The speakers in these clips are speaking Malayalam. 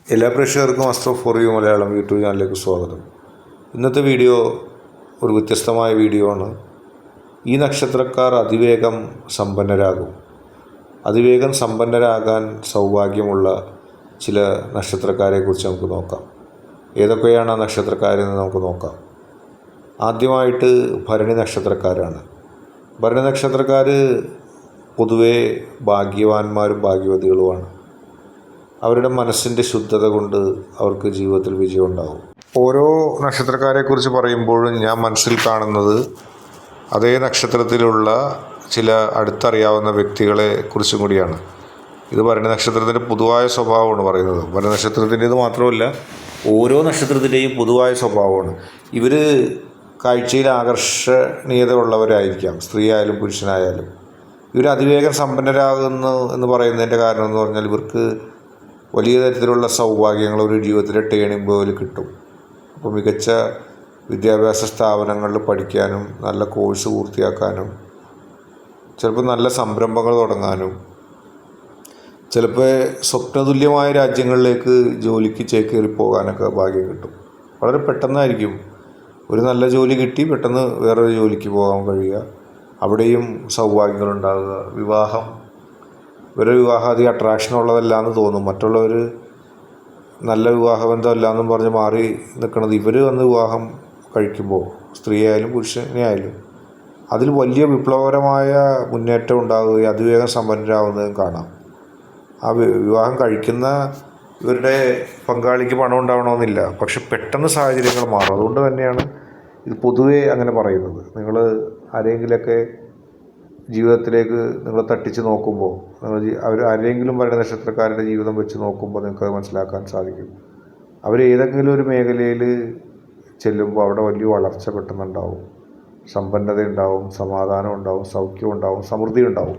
എല്ലാ പ്രേക്ഷകർക്കും astro for you Malayalam YouTube ചാനലിലേക്ക് സ്വാഗതം. ഇന്നത്തെ വീഡിയോ ഒരു വ്യത്യസ്തമായ വീഡിയോ ആണ്. ഈ നക്ഷത്രക്കാർ അതിവേഗം സമ്പന്നരാകും. അതിവേഗം സമ്പന്നരാകാൻ സൗഭാഗ്യമുള്ള ചില നക്ഷത്രക്കാരെക്കുറിച്ച് നമുക്ക് നോക്കാം. ഏതൊക്കെയാണ് ആ നക്ഷത്രക്കാരെന്ന് നമുക്ക് നോക്കാം. ആദ്യമായിട്ട് ഭരണി നക്ഷത്രക്കാരാണ്. ഭരണി നക്ഷത്രക്കാർ പൊതുവേ ഭാഗ്യവാന്മാരും ഭാഗ്യവതികളുമാണ്. അവരുടെ മനസ്സിന്റെ ശുദ്ധത കൊണ്ട് അവർക്ക് ജീവിതത്തിൽ വിജയം ഉണ്ടാകും ഓരോ നക്ഷത്രക്കാരെക്കുറിച്ച് പറയുമ്പോഴും ഞാൻ മനസ്സിൽ കാണുന്നത് അതേ നക്ഷത്രത്തിലുള്ള ചില അടുത്തറിയാവുന്ന വ്യക്തികളെ കുറിച്ചും കൂടിയാണ്. ഇത് ഭരണ നക്ഷത്രത്തിന്റെ പൊതുവായ സ്വഭാവമാണ് പറയുന്നത്. ഭരണ നക്ഷത്രത്തിന്റേത് മാത്രമല്ല ഓരോ നക്ഷത്രത്തിന്റെയും പൊതുവായ സ്വഭാവമാണ്. ഇവർ കാഴ്ചയിൽ ആകർഷണീയത ഉള്ളവരായിരിക്കാം സ്ത്രീ ആയാലും പുരുഷനായാലും. ഇവർ അതിവേഗം സമ്പന്നരാകുന്നു എന്ന് പറയുന്നതിന്റെ കാരണം എന്ന് പറഞ്ഞാൽ ഇവർക്ക് വലിയ തരത്തിലുള്ള സൗഭാഗ്യങ്ങൾ ഒരു ജീവിതത്തിലെ ടേണിംഗ് പോലെ കിട്ടും. അപ്പോൾ മികച്ച വിദ്യാഭ്യാസ സ്ഥാപനങ്ങളിൽ പഠിക്കാനും നല്ല കോഴ്സ് പൂർത്തിയാക്കാനും ചിലപ്പോൾ നല്ല സംരംഭങ്ങൾ തുടങ്ങാനും ചിലപ്പോൾ സ്വപ്നതുല്യമായ രാജ്യങ്ങളിലേക്ക് ജോലിക്ക് ചേക്കേറി പോകാനൊക്കെ ഭാഗ്യം കിട്ടും. വളരെ പെട്ടെന്നായിരിക്കും ഒരു നല്ല ജോലി കിട്ടി പെട്ടെന്ന് വേറൊരു ജോലിക്ക് പോകാൻ കഴിയുക. അവിടെയും സൗഭാഗ്യങ്ങളുണ്ടാകുക. വിവാഹം ഇവരുടെ വിവാഹം അധികം അട്രാക്ഷൻ ഉള്ളതല്ല എന്ന് തോന്നും. മറ്റുള്ളവർ നല്ല വിവാഹബന്ധമല്ല എന്നും പറഞ്ഞ് മാറി നിൽക്കുന്നത് ഇവർ വന്ന് വിവാഹം കഴിക്കുമ്പോൾ സ്ത്രീയായാലും പുരുഷനെ ആയാലും അതിൽ വലിയ വിപ്ലവകരമായ മുന്നേറ്റം ഉണ്ടാകുകയും അതിവേഗം സമ്പന്നരാകുന്നതും കാണാം. ആ വിവാഹം കഴിക്കുന്ന ഇവരുടെ പങ്കാളിക്ക് പണം ഉണ്ടാവണമെന്നില്ല. പക്ഷെ പെട്ടെന്ന് സാഹചര്യങ്ങൾ മാറും. അതുകൊണ്ട് തന്നെയാണ് ഇത് പൊതുവേ അങ്ങനെ പറയുന്നത്. നിങ്ങൾ ആരെങ്കിലൊക്കെ ജീവിതത്തിലേക്ക് നിങ്ങൾ തട്ടിച്ച് നോക്കുമ്പോൾ അവർ ആരെങ്കിലും പറയുന്ന നക്ഷത്രക്കാരുടെ ജീവിതം വെച്ച് നോക്കുമ്പോൾ നിങ്ങൾക്ക് മനസ്സിലാക്കാൻ സാധിക്കും. അവർ ഏതെങ്കിലും ഒരു മേഖലയിൽ ചെല്ലുമ്പോൾ അവിടെ വലിയ വളർച്ച പെട്ടെന്നുണ്ടാവും. സമ്പന്നത ഉണ്ടാവും സമാധാനം ഉണ്ടാവും സൗഖ്യം ഉണ്ടാവും സമൃദ്ധി ഉണ്ടാവും.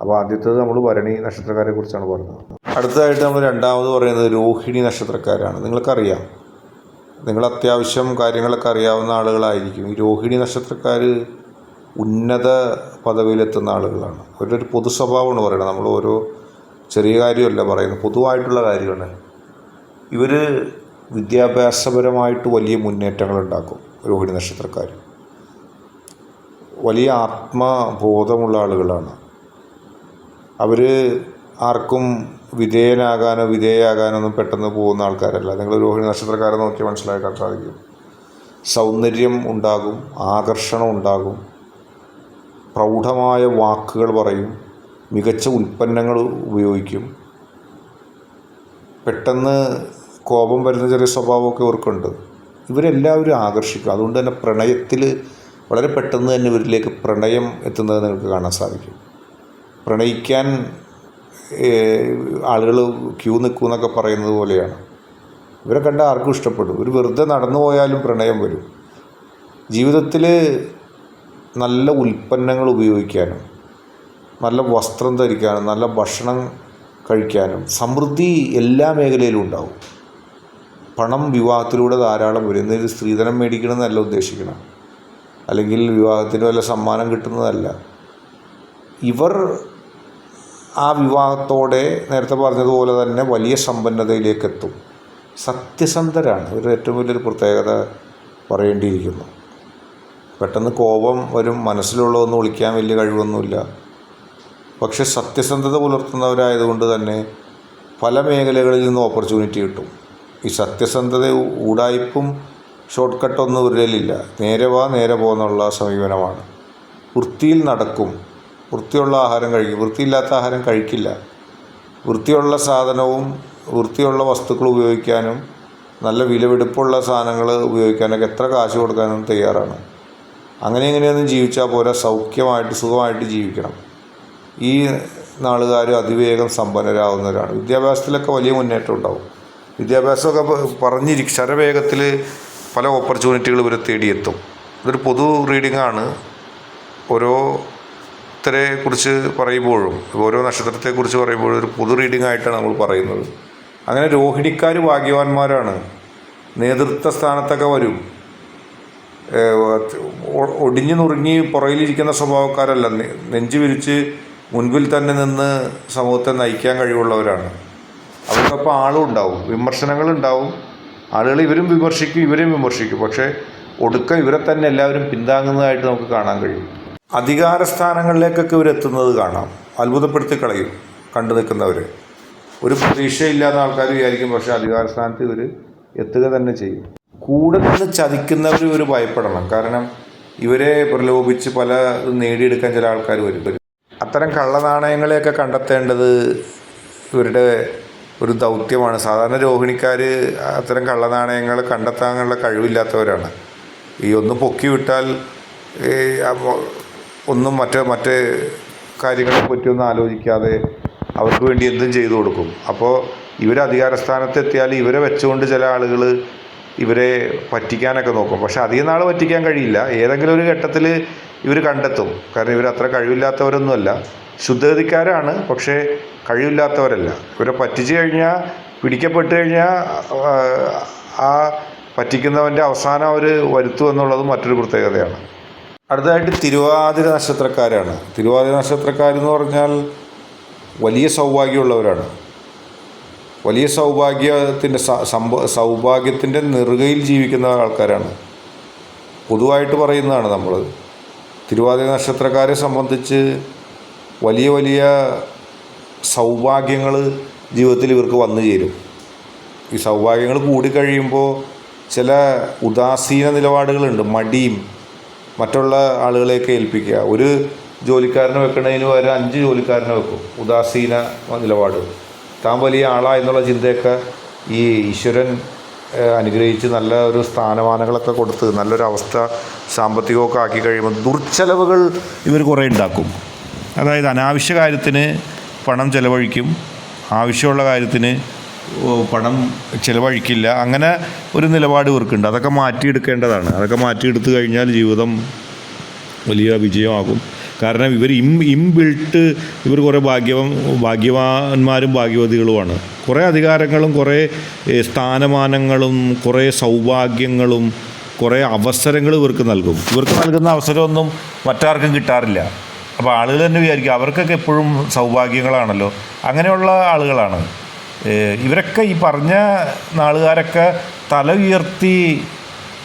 അപ്പോൾ ആദ്യത്തേത് നമ്മൾ ഭരണി നക്ഷത്രക്കാരെ കുറിച്ചാണ് പറഞ്ഞത് അടുത്തതായിട്ട് നമ്മൾ രണ്ടാമത് പറയുന്നത് രോഹിണി നക്ഷത്രക്കാരാണ്. നിങ്ങൾക്കറിയാം. നിങ്ങൾ അത്യാവശ്യം കാര്യങ്ങളൊക്കെ അറിയാവുന്ന ആളുകളായിരിക്കും. ഈ രോഹിണി നക്ഷത്രക്കാർ ഉന്നത പദവിയിലെത്തുന്ന ആളുകളാണ്. അവരുടെ ഒരു പൊതു സ്വഭാവമാണ് പറയുന്നത്. നമ്മൾ ഓരോ ചെറിയ കാര്യമല്ല പറയുന്നത്. പൊതുവായിട്ടുള്ള കാര്യമാണ്. ഇവർ വിദ്യാഭ്യാസപരമായിട്ട് വലിയ മുന്നേറ്റങ്ങൾ ഉണ്ടാക്കും രോഹിണി നക്ഷത്രക്കാർ വലിയ ആത്മബോധമുള്ള ആളുകളാണ്. അവർ ആർക്കും വിധേയനാകാനോ വിധേയയാകാനോ ഒന്നും പെട്ടെന്ന് പോകുന്ന ആൾക്കാരല്ല. നിങ്ങൾ രോഹിണി നക്ഷത്രക്കാരെ നോക്കി മനസ്സിലാക്കാൻ സാധിക്കും. സൗന്ദര്യം ഉണ്ടാകും ആകർഷണം ഉണ്ടാകും. പ്രൗഢമായ വാക്കുകൾ പറയും. മികച്ച ഉൽപ്പന്നങ്ങൾ ഉപയോഗിക്കും. പെട്ടെന്ന് കോപം വരുന്ന ചെറിയ സ്വഭാവമൊക്കെ ഇവർക്കുണ്ട്. ഇവരെല്ലാവരും ആകർഷിക്കും. അതുകൊണ്ട് തന്നെ പ്രണയത്തിൽ വളരെ പെട്ടെന്ന് തന്നെ ഇവരിലേക്ക് പ്രണയം എത്തുന്നത് നിങ്ങൾക്ക് കാണാൻ സാധിക്കും. പ്രണയിക്കാൻ ആളുകൾ ക്യൂ നിൽക്കുമെന്നൊക്കെ പറയുന്നത് പോലെയാണ്. ഇവരെ കണ്ട ആർക്കും ഇഷ്ടപ്പെടും. ഒരു വെറുതെ നടന്നു പോയാലും പ്രണയം വരും. ജീവിതത്തിൽ നല്ല ഉൽപ്പന്നങ്ങൾ ഉപയോഗിക്കാനും നല്ല വസ്ത്രം ധരിക്കാനും നല്ല ഭക്ഷണം കഴിക്കാനും സമൃദ്ധി എല്ലാ മേഖലയിലും ഉണ്ടാവും. പണം വിവാഹത്തിലൂടെ ധാരാളം വരും. എന്നൊരു സ്ത്രീധനം മേടിക്കണമെന്നല്ല ഉദ്ദേശിക്കണം അല്ലെങ്കിൽ വിവാഹത്തിന് വല്ല സമ്മാനം കിട്ടുന്നതല്ല. ഇവർ ആ വിവാഹത്തോടെ നേരത്തെ പറഞ്ഞതുപോലെ തന്നെ വലിയ സമ്പന്നതയിലേക്ക് എത്തും സത്യസന്ധരാണ്. ഒരു ഏറ്റവും വലിയൊരു പ്രത്യേകത പറയേണ്ടിയിരിക്കുന്നു. പെട്ടെന്ന് കോപം വരും മനസ്സിലുള്ളതൊന്നും ഒളിക്കാൻ വലിയ കഴിവൊന്നുമില്ല. പക്ഷെ സത്യസന്ധത പുലർത്തുന്നവരായതുകൊണ്ട് തന്നെ പല മേഖലകളിൽ നിന്നും ഓപ്പർച്യൂണിറ്റി കിട്ടും. ഈ സത്യസന്ധത ഊടായ്പും ഷോർട്ട് കട്ടൊന്നും ഇവരിലില്ല നേരെ വാ നേരെ പോകുന്നുള്ള സമീപനമാണ്. വൃത്തിയിൽ നടക്കും. വൃത്തിയുള്ള ആഹാരം കഴിക്കും. വൃത്തിയില്ലാത്ത ആഹാരം കഴിക്കില്ല. വൃത്തിയുള്ള സാധനവും വൃത്തിയുള്ള വസ്തുക്കൾ ഉപയോഗിക്കാനും നല്ല വിലവെടുപ്പുള്ള സാധനങ്ങൾ ഉപയോഗിക്കാനൊക്കെ എത്ര കാശ് കൊടുക്കാനും തയ്യാറാണ്. അങ്ങനെ ഇങ്ങനെയൊന്നും ജീവിച്ചാൽ പോരാ. സൗഖ്യമായിട്ട് സുഖമായിട്ട് ജീവിക്കണം. ഈ നാളുകാർ അതിവേഗം സമ്പന്നരാകുന്നവരാണ്. വിദ്യാഭ്യാസത്തിലൊക്കെ വലിയ മുന്നേറ്റം ഉണ്ടാവും. വിദ്യാഭ്യാസമൊക്കെ പറഞ്ഞിരിക്കും ശരവേഗത്തിൽ പല ഓപ്പർച്യൂണിറ്റികൾ ഇവരെ തേടിയെത്തും. ഇതൊരു പൊതു റീഡിംഗ് ആണ് ഓരോരുത്തരെ കുറിച്ച് പറയുമ്പോഴും ഓരോ നക്ഷത്രത്തെക്കുറിച്ച് പറയുമ്പോഴും ഒരു പൊതു റീഡിംഗ് ആയിട്ടാണ് നമ്മൾ പറയുന്നത്. അങ്ങനെ രോഹിണിക്കാർ ഭാഗ്യവാന്മാരാണ്. നേതൃത്വ സ്ഥാനത്തൊക്കെ വരും. ഒടിഞ്ഞു നുറുങ്ങി പുറയിലിരിക്കുന്ന സ്വഭാവക്കാരല്ല. നെഞ്ചു വിരിച്ച് മുൻപിൽ തന്നെ നിന്ന് സമൂഹത്തെ നയിക്കാൻ കഴിവുള്ളവരാണ്. അവർക്കൊപ്പം ആളും ഉണ്ടാവും. വിമർശനങ്ങൾ ഉണ്ടാവും. ആളുകൾ ഇവരും വിമർശിക്കും ഇവരും വിമർശിക്കും. പക്ഷേ ഒടുക്കം ഇവരെ തന്നെ എല്ലാവരും പിന്താങ്ങുന്നതായിട്ട് നമുക്ക് കാണാൻ കഴിയും. അധികാര സ്ഥാനങ്ങളിലേക്കൊക്കെ ഇവരെത്തുന്നത് കാണാം. അത്ഭുതപ്പെടുത്തി കളയും കണ്ടു നിൽക്കുന്നവർ ഒരു പ്രതീക്ഷയില്ലാത്ത ആൾക്കാർ വിചാരിക്കും പക്ഷേ അധികാര സ്ഥാനത്ത് ഇവർ എത്തുക തന്നെ ചെയ്യും. കൂടെ നിന്ന് ചതിക്കുന്നവർ ഇവർ ഭയപ്പെടണം. കാരണം ഇവരെ പ്രലോഭിച്ച് പല നേടിയെടുക്കാൻ ചില ആൾക്കാർ വരും. അത്തരം കള്ളനാണയങ്ങളെയൊക്കെ കണ്ടെത്തേണ്ടത് ഇവരുടെ ഒരു ദൗത്യമാണ്. സാധാരണ രോഹിണിക്കാർ അത്തരം കള്ളനാണയങ്ങൾ കണ്ടെത്താനുള്ള കഴിവില്ലാത്തവരാണ്. ഈ ഒന്ന് പൊക്കി വിട്ടാൽ ഒന്നും മറ്റേ മറ്റേ കാര്യങ്ങളെ പറ്റിയൊന്നും ആലോചിക്കാതെ അവർക്ക് വേണ്ടി എന്തും ചെയ്തു കൊടുക്കും. അപ്പോൾ ഇവർ അധികാരസ്ഥാനത്തെത്തിയാൽ ഇവരെ വെച്ചുകൊണ്ട് ചില ആളുകൾ ഇവരെ പറ്റിക്കാനൊക്കെ നോക്കും. പക്ഷെ അധികം നാൾ പറ്റിക്കാൻ കഴിയില്ല. ഏതെങ്കിലും ഒരു ഘട്ടത്തിൽ ഇവർ കണ്ടെത്തും. കാരണം ഇവർ അത്ര കഴിവില്ലാത്തവരൊന്നുമല്ല. ശുദ്ധഗതിക്കാരാണ് പക്ഷേ കഴിവില്ലാത്തവരല്ല. ഇവരെ പറ്റിച്ചു കഴിഞ്ഞാൽ പിടിക്കപ്പെട്ട് കഴിഞ്ഞാൽ ആ, പറ്റിക്കുന്നവന്റെ അവസാനം അവർ വരുത്തും എന്നുള്ളത് മറ്റൊരു പ്രത്യേകതയാണ്. അടുത്തതായിട്ട് തിരുവാതിര നക്ഷത്രക്കാരാണ്. തിരുവാതിര നക്ഷത്രക്കാരെന്ന് പറഞ്ഞാൽ വലിയ സൗഭാഗ്യമുള്ളവരാണ്. വലിയ സൗഭാഗ്യത്തിന്റെ സംഭവ സംഭ സൗഭാഗ്യത്തിന്റെ നെറുകയിൽ ജീവിക്കുന്ന ആൾക്കാരാണ്. പൊതുവായിട്ട് പറയുന്നതാണ് നമ്മൾ തിരുവാതിര നക്ഷത്രക്കാരെ സംബന്ധിച്ച് വലിയ വലിയ സൗഭാഗ്യങ്ങൾ ജീവിതത്തിൽ ഇവർക്ക് വന്നു ചേരും. ഈ സൗഭാഗ്യങ്ങൾ കൂടിക്കഴിയുമ്പോൾ ചില ഉദാസീന നിലപാടുകളുണ്ട്. മടിയും മറ്റുള്ള ആളുകളെയൊക്കെ ഏൽപ്പിക്കുക. ഒരു ജോലിക്കാരനെ വെക്കണതിന് പകരം അഞ്ച് ജോലിക്കാരനെ വെക്കും. ഉദാസീന നിലപാട് താൻ വലിയ ആളാ എന്നുള്ള ചിന്തയൊക്കെ ഈ ഈശ്വരൻ അനുഗ്രഹിച്ച് നല്ല ഒരു സ്ഥാനമാനങ്ങളൊക്കെ കൊടുത്ത് നല്ലൊരു അവസ്ഥ സാമ്പത്തികമൊക്കെ ആക്കി കഴിയുമ്പോൾ ദുർച്ചെലവുകൾ ഇവർ കുറേ ഉണ്ടാക്കും. അതായത് അനാവശ്യ കാര്യത്തിന് പണം ചിലവഴിക്കും ആവശ്യമുള്ള കാര്യത്തിന് പണം ചിലവഴിക്കില്ല. അങ്ങനെ ഒരു നിലപാട് ഇവർക്കുണ്ട്. അതൊക്കെ മാറ്റിയെടുക്കേണ്ടതാണ്. അതൊക്കെ മാറ്റിയെടുത്തു കഴിഞ്ഞാൽ ജീവിതം വലിയ വിജയമാകും. കാരണം ഇവർ ഇം ഇംബിൾട്ട് ഇവർ കുറേ ഭാഗ്യവം ഭാഗ്യവാന്മാരും ഭാഗ്യവതികളുമാണ്. കുറേ അധികാരങ്ങളും കുറേ സ്ഥാനമാനങ്ങളും കുറേ സൗഭാഗ്യങ്ങളും കുറേ അവസരങ്ങൾ ഇവർക്ക് നൽകും. ഇവർക്ക് നൽകുന്ന അവസരമൊന്നും മറ്റാർക്കും കിട്ടാറില്ല. അപ്പോൾ ആളുകൾ തന്നെ വിചാരിക്കും അവർക്കൊക്കെ എപ്പോഴും സൗഭാഗ്യങ്ങളാണല്ലോ. അങ്ങനെയുള്ള ആളുകളാണ്. ഇവരൊക്കെ ഈ പറഞ്ഞ നാളുകാരൊക്കെ തല ഉയർത്തി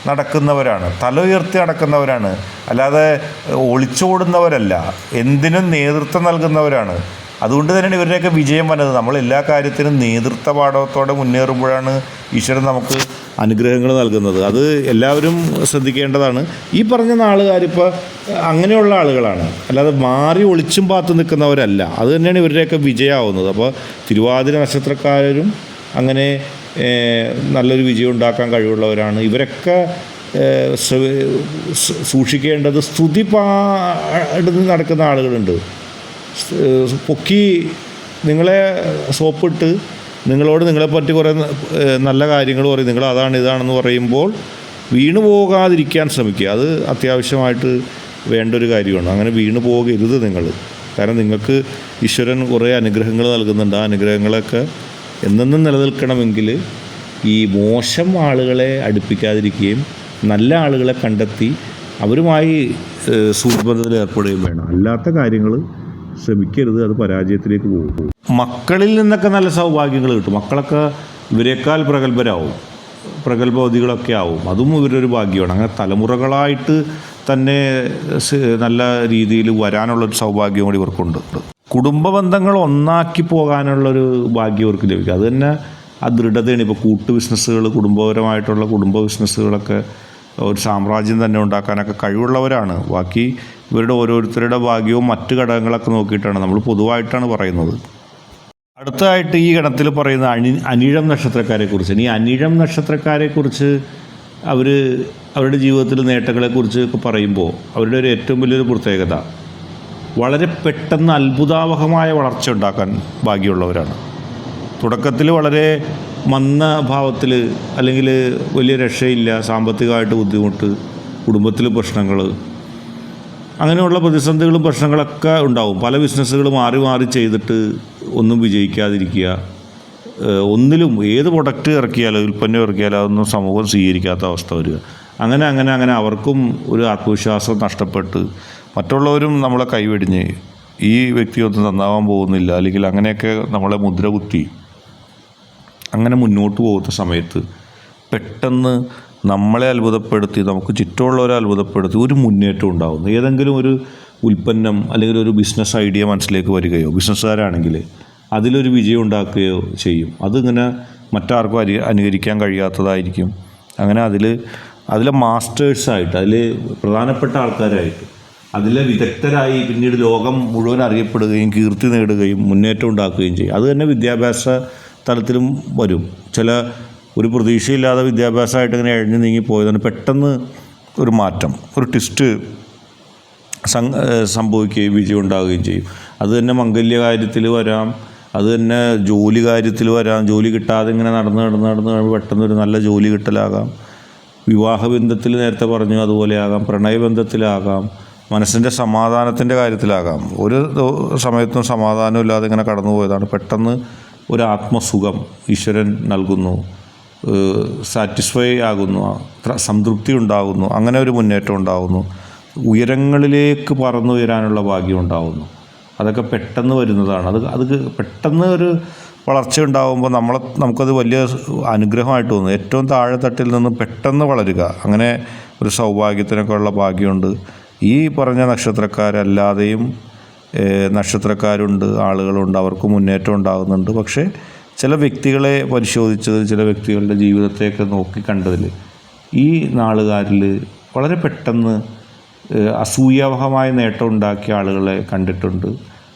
നടക്കുന്നവരാണ്. തല ഉയർത്തി നടക്കുന്നവരാണ്. അല്ലാതെ ഒളിച്ചോടുന്നവരല്ല. എന്തിനും നേതൃത്വം നൽകുന്നവരാണ്. അതുകൊണ്ട് തന്നെയാണ് ഇവരുടെയൊക്കെ വിജയം വന്നത്. നമ്മൾ എല്ലാ കാര്യത്തിനും നേതൃത്വ പാഠത്തോടെ മുന്നേറുമ്പോഴാണ് ഈശ്വരൻ നമുക്ക് അനുഗ്രഹങ്ങൾ നൽകുന്നത്. അത് എല്ലാവരും ശ്രദ്ധിക്കേണ്ടതാണ്. ഈ പറഞ്ഞ നാളുകാരിപ്പോൾ അങ്ങനെയുള്ള ആളുകളാണ്. അല്ലാതെ മാറി ഒളിച്ചും പാത്തു നിൽക്കുന്നവരല്ല. അത് തന്നെയാണ് ഇവരുടെയൊക്കെ വിജയമാവുന്നത്. അപ്പോൾ തിരുവാതിര നക്ഷത്രക്കാരും അങ്ങനെ നല്ലൊരു വിജയം ഉണ്ടാക്കാൻ കഴിവുള്ളവരാണ്. ഇവരൊക്കെ സൂക്ഷിക്കേണ്ടത് സ്തുതി പാടുന്ന് നടക്കുന്ന ആളുകളുണ്ട്. പൊക്കി നിങ്ങളെ സോപ്പിട്ട് നിങ്ങളോട് നിങ്ങളെ പറ്റി കുറേ നല്ല കാര്യങ്ങൾ പറയും. നിങ്ങൾ അതാണ് ഇതാണെന്ന് പറയുമ്പോൾ വീണു പോകാതിരിക്കാൻ ശ്രമിക്കുക. അത് അത്യാവശ്യമായിട്ട് വേണ്ട ഒരു കാര്യമാണ്. അങ്ങനെ വീണു പോകരുത് നിങ്ങൾ. കാരണം നിങ്ങൾക്ക് ഈശ്വരൻ കുറേ അനുഗ്രഹങ്ങൾ നൽകുന്നുണ്ട്. ആ അനുഗ്രഹങ്ങളൊക്കെ എന്നെന്നും നിലനിൽക്കണമെങ്കിൽ ഈ മോശം ആളുകളെ അടുപ്പിക്കാതിരിക്കുകയും നല്ല ആളുകളെ കണ്ടെത്തി അവരുമായി സുഹൃത്ബന്ധത്തിൽ ഏർപ്പെടുകയും വേണം. അല്ലാത്ത കാര്യങ്ങൾ ശ്രമിക്കരുത് അത് പരാജയത്തിലേക്ക് പോകും. മക്കളിൽ നിന്നൊക്കെ നല്ല സൗഭാഗ്യങ്ങൾ കിട്ടും. മക്കളൊക്കെ ഇവരെക്കാൾ പ്രഗത്ഭരാവും. പ്രഗത്ഭവതികളൊക്കെ ആവും. അതും ഇവരൊരു ഭാഗ്യമാണ്. അങ്ങനെ തലമുറകളായിട്ട് തന്നെ നല്ല രീതിയിൽ വരാനുള്ളൊരു സൗഭാഗ്യം കൂടി ഇവർക്കുണ്ട്. കുടുംബ ബന്ധങ്ങൾ ഒന്നാക്കി പോകാനുള്ളൊരു ഭാഗ്യം അവർക്ക് ലഭിക്കും. അത് തന്നെ ആ ദൃഢതയാണ്. ഇപ്പോൾ കൂട്ടു ബിസിനസ്സുകൾ കുടുംബപരമായിട്ടുള്ള കുടുംബ ബിസിനസ്സുകളൊക്കെ ഒരു സാമ്രാജ്യം തന്നെ ഉണ്ടാക്കാനൊക്കെ കഴിവുള്ളവരാണ്. ബാക്കി ഇവരുടെ ഓരോരുത്തരുടെ ഭാഗ്യവും മറ്റു ഘടകങ്ങളൊക്കെ നോക്കിയിട്ടാണ് നമ്മൾ പൊതുവായിട്ടാണ് പറയുന്നത്. അടുത്തതായിട്ട് ഈ ഗണത്തിൽ പറയുന്ന അണി അനിഴം നക്ഷത്രക്കാരെക്കുറിച്ച്. ഈ അനിഴം നക്ഷത്രക്കാരെക്കുറിച്ച് അവർ അവരുടെ ജീവിതത്തിൽ നേട്ടങ്ങളെക്കുറിച്ച് ഒക്കെ പറയുമ്പോൾ അവരുടെ ഒരു ഏറ്റവും വലിയൊരു പ്രത്യേകത വളരെ പെട്ടെന്ന് അത്ഭുതാവഹമായ വളർച്ച ഉണ്ടാക്കാൻ ഭാഗ്യമുള്ളവരാണ്. തുടക്കത്തിൽ വളരെ മന്ന ഭാവത്തിൽ അല്ലെങ്കിൽ വലിയ രക്ഷയില്ല സാമ്പത്തികമായിട്ട് ബുദ്ധിമുട്ട് കുടുംബത്തിൽ പ്രശ്നങ്ങൾ അങ്ങനെയുള്ള പ്രതിസന്ധികളും പ്രശ്നങ്ങളൊക്കെ ഉണ്ടാവും. പല ബിസിനസ്സുകൾ മാറി മാറി ചെയ്തിട്ട് ഒന്നും വിജയിക്കാതിരിക്കുക. ഒന്നിലും ഏത് പ്രൊഡക്റ്റ് ഇറക്കിയാലും ഉൽപ്പന്നം ഇറക്കിയാലും അതൊന്നും സമൂഹം സ്വീകരിക്കാത്ത അവസ്ഥ വരിക. അങ്ങനെ അങ്ങനെ അങ്ങനെ അവർക്കും ഒരു ആത്മവിശ്വാസം നഷ്ടപ്പെട്ട് മറ്റുള്ളവരും നമ്മളെ കൈവെടിഞ്ഞ് ഈ വ്യക്തിയൊന്നും നന്നാവാൻ പോകുന്നില്ല അല്ലെങ്കിൽ അങ്ങനെയൊക്കെ നമ്മളെ മുദ്ര കുത്തി അങ്ങനെ മുന്നോട്ട് പോകുന്ന സമയത്ത് പെട്ടെന്ന് നമ്മളെ അത്ഭുതപ്പെടുത്തി നമുക്ക് ചുറ്റുമുള്ളവരെ അത്ഭുതപ്പെടുത്തി ഒരു മുന്നേറ്റം ഉണ്ടാകുന്നു ഏതെങ്കിലും ഒരു ഉൽപ്പന്നം അല്ലെങ്കിൽ ഒരു ബിസിനസ് ഐഡിയ മനസ്സിലേക്ക് വരികയോ ബിസിനസ്സുകാരാണെങ്കിൽ അതിലൊരു വിജയം ഉണ്ടാക്കുകയോ ചെയ്യും. അതിങ്ങനെ മറ്റാർക്കും അനുകരിക്കാൻ കഴിയാത്തതായിരിക്കും. അങ്ങനെ അതിൽ അതിലെ മാസ്റ്റേഴ്സായിട്ട് അതിൽ പ്രധാനപ്പെട്ട ആൾക്കാരായിട്ട് അതിലെ വിദഗ്ധരായി പിന്നീട് ലോകം മുഴുവൻ അറിയപ്പെടുകയും കീർത്തി നേടുകയും മുന്നേറ്റം ഉണ്ടാക്കുകയും ചെയ്യും. അത് തന്നെ വിദ്യാഭ്യാസ തലത്തിലും വരും. ചില ഒരു പ്രതീക്ഷയില്ലാതെ വിദ്യാഭ്യാസമായിട്ട് ഇങ്ങനെ എഴഞ്ഞു നീങ്ങി പോയതാണ് പെട്ടെന്ന് ഒരു മാറ്റം ഒരു ട്വിസ്റ്റ് സംഭവിക്കുകയും വിജയം ഉണ്ടാവുകയും ചെയ്യും. അത് തന്നെ മംഗല്യ കാര്യത്തിൽ വരാം അത് തന്നെ ജോലി കാര്യത്തിൽ വരാം. ജോലി കിട്ടാതെ ഇങ്ങനെ നടന്ന് നടന്ന് നടന്ന് പെട്ടെന്നൊരു നല്ല ജോലി കിട്ടലാകാം. വിവാഹബന്ധത്തിൽ നേരത്തെ പറഞ്ഞു അതുപോലെയാകാം പ്രണയബന്ധത്തിലാകാം മനസ്സിന്റെ സമാധാനത്തിന്റെ കാര്യത്തിലാകാം. ഒരു സമയത്തും സമയത്തും സമാധാനമില്ലാതെ ഇങ്ങനെ കടന്നു പോയതാണ് പെട്ടെന്ന് ഒരു ആത്മസുഖം ഈശ്വരൻ നൽകുന്നു. സാറ്റിസ്ഫൈ ആകുന്നു. സംതൃപ്തി ഉണ്ടാകുന്നു. അങ്ങനെ ഒരു മുന്നേറ്റം ഉണ്ടാകുന്നു. ഉയരങ്ങളിലേക്ക് പറന്നുയരാനുള്ള ഭാഗ്യം ഉണ്ടാകുന്നു. അതൊക്കെ പെട്ടെന്ന് വരുന്നതാണ്. അത് അത് പെട്ടെന്ന് ഒരു വളർച്ച ഉണ്ടാകുമ്പോൾ നമ്മളെ നമുക്കത് വലിയ അനുഗ്രഹമായിട്ട് തോന്നും. ഏറ്റവും താഴെത്തട്ടിൽ നിന്ന് പെട്ടെന്ന് വളരുക. അങ്ങനെ ഒരു സൗഭാഗ്യത്തിനൊക്കെ ഉള്ള ഭാഗ്യമുണ്ട്. ഈ പറഞ്ഞ നക്ഷത്രക്കാരല്ലാതെയും നക്ഷത്രക്കാരുണ്ട് ആളുകളുണ്ട് അവർക്ക് മുന്നേറ്റം ഉണ്ടാകുന്നുണ്ട്. പക്ഷേ ചില വ്യക്തികളെ പരിശോധിച്ചത് ചില വ്യക്തികളുടെ ജീവിതത്തെയൊക്കെ നോക്കി കണ്ടതിൽ ഈ നാളുകാരിൽ വളരെ പെട്ടെന്ന് അസൂയാവഹമായ നേട്ടം ഉണ്ടാക്കിയ ആളുകളെ കണ്ടിട്ടുണ്ട്.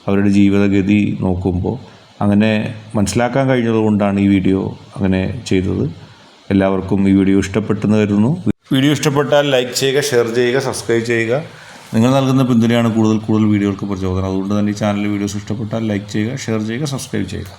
അവരുടെ ജീവിതഗതി നോക്കുമ്പോൾ അങ്ങനെ മനസ്സിലാക്കാൻ കഴിഞ്ഞതുകൊണ്ടാണ് ഈ വീഡിയോ അങ്ങനെ ചെയ്തത്. എല്ലാവർക്കും ഈ വീഡിയോ ഇഷ്ടപ്പെട്ടെന്ന് കരുതുന്നു. വീഡിയോ ഇഷ്ടപ്പെട്ടാൽ ലൈക്ക് ചെയ്യുക ഷെയർ ചെയ്യുക സബ്സ്ക്രൈബ് ചെയ്യുക. നിങ്ങൾ നൽകുന്ന പിന്തുണയാണ് കൂടുതൽ കൂടുതൽ വീഡിയോകൾക്ക് പ്രചോദനം. അതുകൊണ്ട് തന്നെ ഈ ചാനലിലെ വീഡിയോസ് ഇഷ്ടപ്പെട്ടാൽ ലൈക്ക് ചെയ്യുക ഷെയർ ചെയ്യുക സബ്സ്ക്രൈബ് ചെയ്യുക.